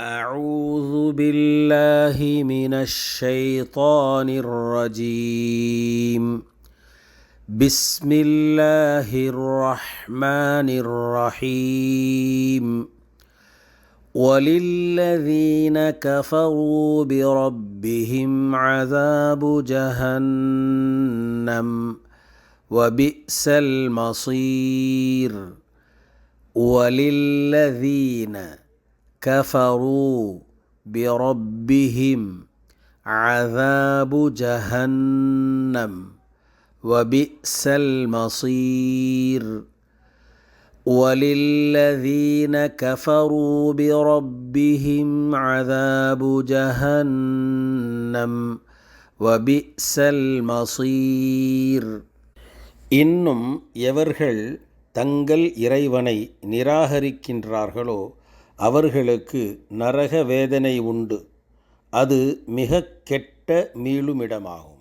أعوذ بالله من الشيطان الرجيم. بسم الله الرحمن الرحيم. وللذين كفروا بربهم عذاب جهنم وبئس المصير. وللذين كفروا بربهم عذاب جهنم وبئس المصير وللذين كفروا بربهم عذاب جهنم وبئس المصير இன்னும் எவர்கள் தங்கள் இறைவனை நிராகரிக்கின்றார்களோ அவர்களுக்கு நரக வேதனை உண்டு. அது மிக கெட்ட மீளுமிடமாகும்.